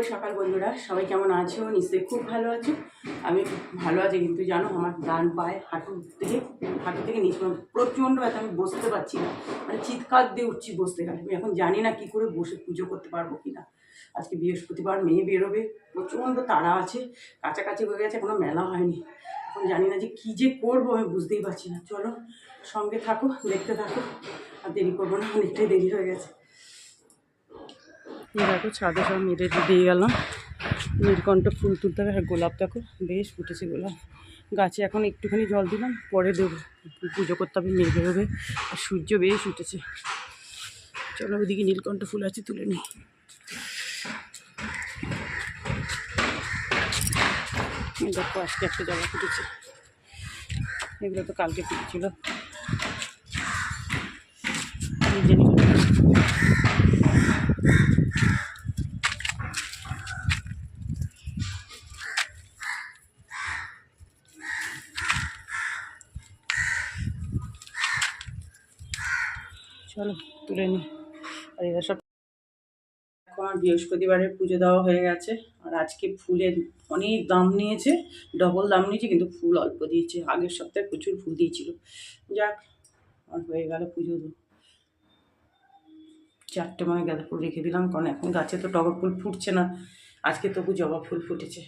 সকাল বন্ধুরা, সবাই কেমন আছো? নিশ্চয়ই খুব ভালো আছো। আমি ভালো আছি, কিন্তু জানো, আমার ডান পায়ে হাঁটু থেকে হাঁটু থেকে নিচে প্রচণ্ড ব্যথা, আমি বসতে পারছি না। মানে চিৎকার দিয়ে উঠছি বসতে গেলে। আমি এখন জানি না কি করে বসে পুজো করতে পারব কি না আজকে বৃহস্পতিবার মেয়ে বেরোবে, প্রচণ্ড তাড়া আছে, কাছাকাছি হয়ে গেছে কোনো মেলা হয়নি। এখন জানি না যে কী যে করব, আমি বুঝতেই পারছি না। চলো, সঙ্গে থাকো, দেখতে থাকো। আর দেরি করব না, অনেকটাই দেরি হয়ে গেছে। দেখো ছাদে সব মেরে দিয়ে গেলাম। নীলকণ্ঠ ফুল তুলতে হবে। আর গোলাপ দেখো, বেশ ফুটেছে গোলাপ। গাছে এখন একটুখানি জল দিলাম, পরে দেবো। পুজো করতে হবে মেয়ে বেরোবে আর সূর্য বেশ উঠেছে। চলো ওইদিকে নীলকণ্ঠ ফুল আছে, তুলে নিই। এই দেখো, আজকে একটা জবা ফুটেছে। এগুলো তো কালকে ফুটেছিল। নিজে চলো, তুলে নিই আর এরা সব আমার বৃহস্পতিবারের পুজো দেওয়া হয়ে গেছে, আর আজকে ফুলের অনেক দাম নিয়েছে ডবল দাম নিয়েছে, কিন্তু ফুল অল্প দিয়েছে। আগের সপ্তাহে প্রচুর ফুল দিয়েছিল। যাক, আর হয়ে গেল পুজো চারটে মানে গাঁদা ফুল রেখে দিলাম, কারণ এখন গাছে তো টগর ফুল ফুটছে না। আজকে তবু জবা ফুল ফুটেছে।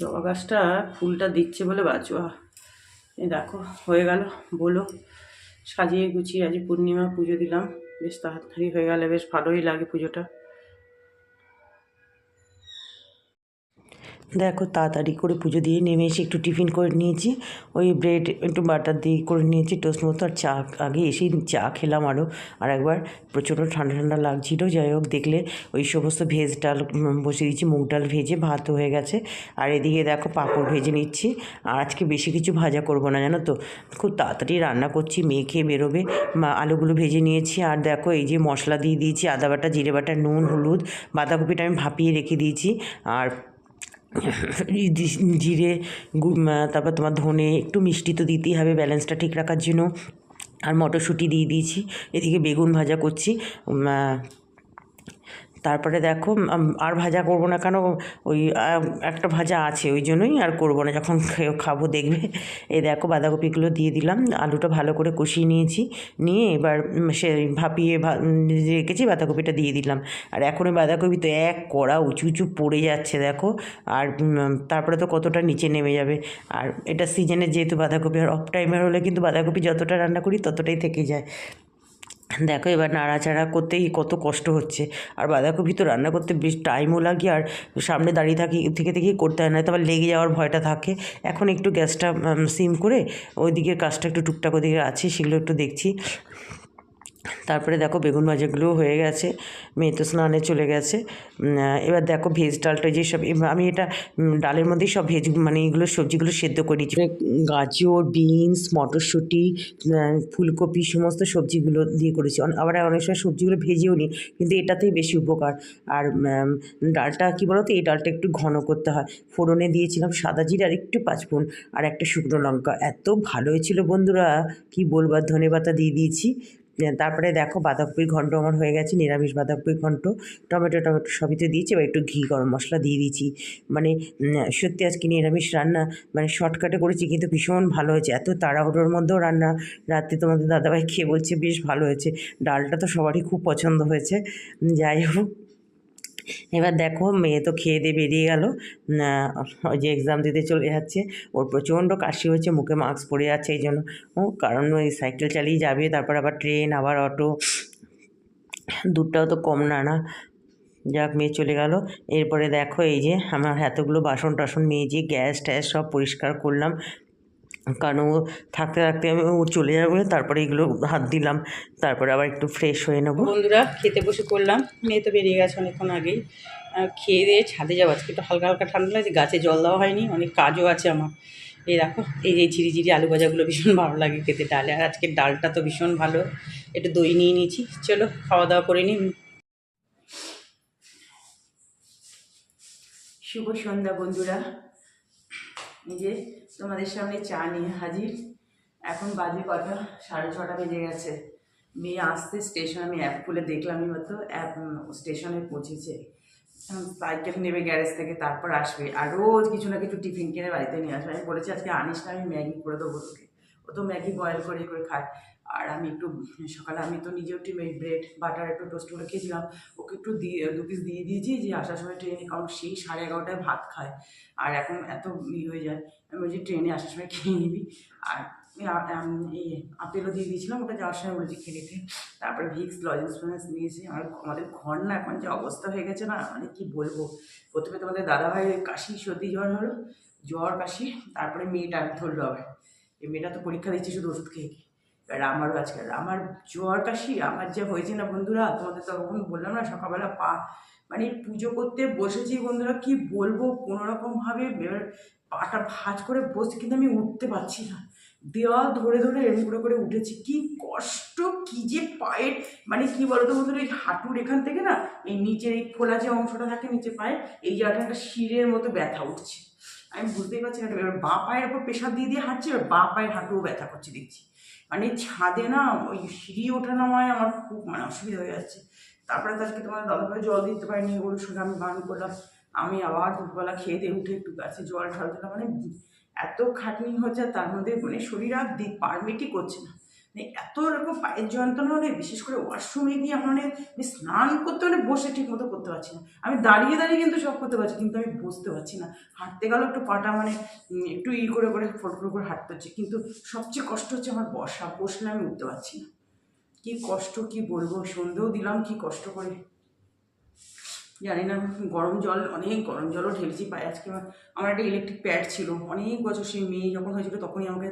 জবা গাছটা ফুলটা দিচ্ছে বলে বাঁচোয়া দেখো, হয়ে গেল, বলো। সাজিয়ে গুছিয়ে আজ পূর্ণিমা পুজো দিলাম। বেশ তাড়াতাড়ি হয়ে গেলে বেশ ভালোই লাগে পুজোটা। দেখো তাড়াতাড়ি করে পুজো দিয়ে নেমে এসে একটু টিফিন করে নিয়েছি। ওই ব্রেড একটু বাটার দিয়ে করে নিয়েছি টোস্ট মতো। আর চা আগে এসেই চা খেলাম আরও আর একবার প্রচণ্ড ঠান্ডা ঠান্ডা লাগছিল। যাই হোক দেখলে ওই সমস্ত ভেজ ডাল উম, বসিয়ে দিয়েছি। মুগ ডাল ভেজে ভাত হয়ে গেছে। আর এদিকে দেখো পাঁপড় ভেজে নিচ্ছি। আর আজকে বেশি কিছু ভাজা করব না জানো তো? খুব তাড়াতাড়ি রান্না করছি মেয়ে খেয়ে বেরোবে। আলুগুলো ভেজে নিয়েছি। আর দেখো এই যে মশলা দিয়ে দিয়েছি আদা বাটা জিরে বাটা নুন হলুদ বাঁধাকপিটা আমি ভাপিয়ে রেখে দিয়েছি। আর জিরে তারপর তোমার ধনে, একটু মিষ্টি তো দিতেই হবে ব্যালেন্সটা ঠিক রাখার জন্য। আর মটরশুঁটি দিয়ে দিয়েছি। এদিকে বেগুন ভাজা করছি। তারপরে দেখো আর ভাজা করব না কেন? ওই একটা ভাজা আছে, ওই জন্যই আর করব না। যখন খাব, দেখবে। এই দেখো, বাঁধাকপিগুলো দিয়ে দিলাম। আলুটা ভালো করে কষিয়ে নিয়েছি। নিয়ে এবার সে ভাপিয়ে রেখেছি, বাঁধাকপিটা দিয়ে দিলাম। আর এখন ওই বাঁধাকপি তো এক কড়া উঁচু উঁচু পড়ে যাচ্ছে, দেখো। আর তারপরে তো কতটা নিচে নেমে যাবে। আর এটা সিজনের যেহেতু বাঁধাকপি, আর অফ টাইমের হলে কিন্তু বাঁধাকপি যতটা রান্না করি, ততটাই থেকে যায়। দেখো এবার নাড়াচাড়া করতেই কত কষ্ট হচ্ছে। আর বাঁধাকপি তো রান্না করতে বেশ টাইমও লাগে আর সামনে দাঁড়িয়ে থাকি, থেকে থেকেই করতে হয় না তারপর লেগে যাওয়ার ভয়টা থাকে। এখন একটু গ্যাসটা সিম করে ওই দিকের কাজটা একটু টুকটাক ওদিকে আছে, সেগুলো একটু দেখছি। তারপরে দেখো বেগুন ভাজাগুলোও হয়ে গেছে, মেয়ে তো স্নানে চলে গেছে। এবার দেখো ভেজ ডালটা যেসব আমি এটা ডালের মধ্যেই সব ভেজ মানে এগুলো সবজিগুলো সেদ্ধ করে গাজর, বিনস, মটরশুঁটি ফুলকপি, সমস্ত সবজিগুলো দিয়ে করেছি। আবার অনেক সময় সবজিগুলো ভেজেও নিই কিন্তু এটাতেই বেশি উপকার। আর ডালটা কী বলো তো এই ডালটা একটু ঘন করতে হয়। ফোড়নে দিয়েছিলাম সাদা জিরে আর একটু পাঁচফোড়ন আর একটা শুকনো লঙ্কা। এত ভালো হয়েছিল বন্ধুরা, কি বলবার ধনে পাতা দিয়ে দিয়েছি। তারপরে দেখো বাঁধাকপির ঘণ্ট আমার হয়ে গেছে, নিরামিষ বাঁধাকপির ঘণ্ট টমেটো টমেটো সবই তো দিয়েছি, এবার একটু ঘি গরম মশলা দিয়ে দিয়েছি। মানে সত্যি আজকে নিরামিষ রান্না মানে শর্টকাটে করেছি কিন্তু ভীষণ ভালো হয়েছে, এত তাড়াহুড়োর মধ্যেও রান্না রাত্রে তোমাদের দাদাভাই খেয়ে বলছে বেশ ভালো হয়েছে, ডালটা তো সবারই খুব পছন্দ হয়েছে যাই হোক। এবার দেখো মেয়ে তো খেয়ে দিয়ে বেরিয়ে গেল। ওই যে এক্সাম দিতে চলে যাচ্ছে। ওর প্রচণ্ড কাশি হয়েছে, মুখে মাস্ক পরে যাচ্ছে এই জন্য। ও, কারণ ওই সাইকেল চালিয়ে যাবে, তারপর আবার ট্রেন আবার অটো দূরটাও তো কম না না? যাক, মেয়ে চলে গেল। এরপরে দেখো এই যে, আমার এতগুলো বাসন টাসন মেজে গ্যাস ট্যাস সব পরিষ্কার করলাম। কারণ ও থাকতে থাকতে আমি ও চলে যাবে তারপরে এগুলো হাত দিলাম তারপরে আবার একটু ফ্রেশ হয়ে নেব। বন্ধুরা খেতে বসে করলাম মেয়ে তো বেরিয়ে গেছে অনেকক্ষণ আগেই। খেয়ে দিয়ে ছাদে যাব আজকে একটু হালকা হালকা ঠান্ডা লাগছে গাছে জল দেওয়া হয়নি অনেক কাজও আছে আমার। এই দেখো এই যে ঝিরি ঝিরি আলু ভাজাগুলো ভীষণ ভালো লাগে খেতে ডালে আর আজকে ডালটা তো ভীষণ ভালো। একটু দই নিয়ে নিয়েছি চলো খাওয়া দাওয়া করে নিই। শুভ সন্ধ্যা বন্ধুরা। এই যে তোমাদের সামনে চা নিয়ে হাজির। এখন বাজে কথা সাড়ে ছটা বেজে গেছে। মেয়ে আসতে স্টেশন, আমি অ্যাপ খুলে দেখলামই হতো অ্যাপ স্টেশনে পৌঁছেছে। সাইকেল নেবে গ্যারেজ থেকে, তারপর আসবে। আর রোজ কিছু না কিছু টিফিন কিনে বাড়িতে নিয়ে আসবে। আমি বলেছি, আজকে আনিস না, আমি ম্যাগি করে দেবো তোকে। ও তো ম্যাগি বয়েল করে করে খায়। আর আমি একটু, সকালে আমি তো নিজেও একটু ব্রেড বাটার একটু টোস্ট করে খেয়েছিলাম। ওকে একটু দিয়ে, দু পিস দিয়ে দিয়েছি যে আসার সময় ট্রেনে, কারণ সেই সাড়ে এগারোটায় ভাত খায়। আর এখন এত ই হয়ে যায়, আমি বলছি ট্রেনে আসার সময় খেয়ে নিবি। আর এই আপেলও দিয়ে দিয়েছিলাম, ওটা যাওয়ার সময় বলেছি খেয়ে নিতে তারপরে ভিক্স লজেন্স ফজেন্স নিয়েছি। আর আমাদের ঘর না, এখন যে অবস্থা হয়ে গেছে না মানে কি বলব? প্রথমে তোমাদের দাদাভাই কাশি, সর্দি, জ্বর হলো, জ্বর, কাশি, তারপরে মেয়েটা ধরলো আবার। এই মেয়েটা তো পরীক্ষা দিচ্ছে শুধু ওষুধ খেয়ে। আমারও আজকে আমার জ্বর কাশি আমার যা হয়েছে না বন্ধুরা, তোমাদের তখন বললাম না, সকালবেলা পা মানে পুজো করতে বসেছি বন্ধুরা, কি বলব? কোনো রকমভাবে এবার পাটা ভাঁজ করে বসে কিন্তু আমি উঠতে পারছি না। দেওয়াল ধরে ধরে এরকম করে করে উঠেছি। কি কষ্ট, কি যে পায়ের মানে কি বলতো বন্ধুরা, এই হাঁটুর এখান থেকে না, এই নিচের এই ফোলা যে অংশটা থাকে নিচে পায়ে, এই জায়গাটা একটা শিরের মতো ব্যথা উঠছে। আমি বুঝতেই পারছি না, এবার বা পায়ের ওপর প্রেশার দিয়ে দিয়ে হাঁটছি, এবার বা পায়ের হাঁটুও ব্যথা করছে, দেখছি। মানে ছাদে না ওই সিঁড়ি ওঠা নামায় আমার খুব মানে অসুবিধা হয়ে যাচ্ছে। তারপরে তো আজকে তোমার দাদাভাই জল দিতে পারিনি, ওর সঙ্গে আমি বান করলাম। আমি আবার দুপুরবেলা খেয়ে দিয়ে উঠে একটু গাছে জল দিলাম মানে এত খাটনি হচ্ছে, তার মধ্যে মানে শরীর আর পারমিটই করছে না। মানে এত এরকম পায়ের যন্ত্রণা হলে বিশেষ করে ওয়াশরুমে গিয়ে আমার মানে আমি স্নান করতে হলে বসে ঠিক মতো করতে পারছি না। আমি দাঁড়িয়ে দাঁড়িয়ে কিন্তু সব করতে পারছি, কিন্তু আমি বসতে পারছি না। হাঁটতে গেলেও একটু পাটা মানে একটু ই করে করে ফট করে করে হাঁটতে হচ্ছে। কিন্তু সবচেয়ে কষ্ট হচ্ছে আমার বসা, বসলে আমি উঠতে পারছি না। কী কষ্ট, কি বলব? সন্ধেও দিলাম, কি কষ্ট করে। জানি না, গরম জল, অনেক গরম জলও ঢেলেছি পায়ে। আজকে আমার একটা ইলেকট্রিক প্যাড ছিল। অনেক বছর সেই মেয়ে যখন হয়েছিল, তখনই আমাকে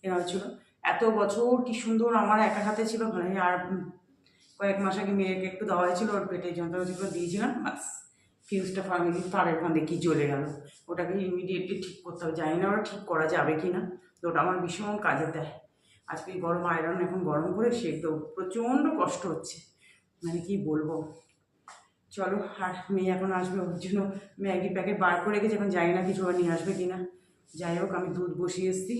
কেনা হয়েছিল। এত বছর কি সুন্দর আমার একা হাতে ছিল মানে আর কয়েক মাস আগে মেয়েকে একটু দেওয়া হয়েছিল, ওর পেটে যন্ত্রণা ছিল দিয়েছিলাম, বাস। ফিউজটা ফার্মিলি তার ওখান কি জ্বলে গেল। ওটাকে ইমিডিয়েটলি ঠিক করতে হবে, জানি না ওটা ঠিক করা যাবে কি না তো ওটা আমার ভীষণ কাজে দেয়। আজকে গরম আয়রন এখন গরম করে সেদ্ধ প্রচণ্ড কষ্ট হচ্ছে। মানে কি বলব? চলো, আর মেয়ে এখন আসবে, ওর জন্য ম্যাগি প্যাকেট বার করে রেখেছি, এখন জানি না কিছু নিয়ে আসবে কি না যাই হোক, আমি দুধ বসিয়ে এসেছি।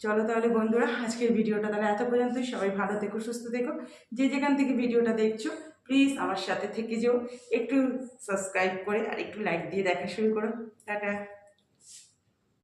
চলো তাহলে বন্ধুরা, আজকের ভিডিওটা তাহলে এত পর্যন্তই। সবাই ভালো থেকো, সুস্থ থেকো। যে যেখান থেকে ভিডিওটা দেখছ প্লিজ আমার সাথে থেকে যেও। একটু সাবস্ক্রাইব করে আর একটু লাইক দিয়ে দেখা শুরু করো। টাটা।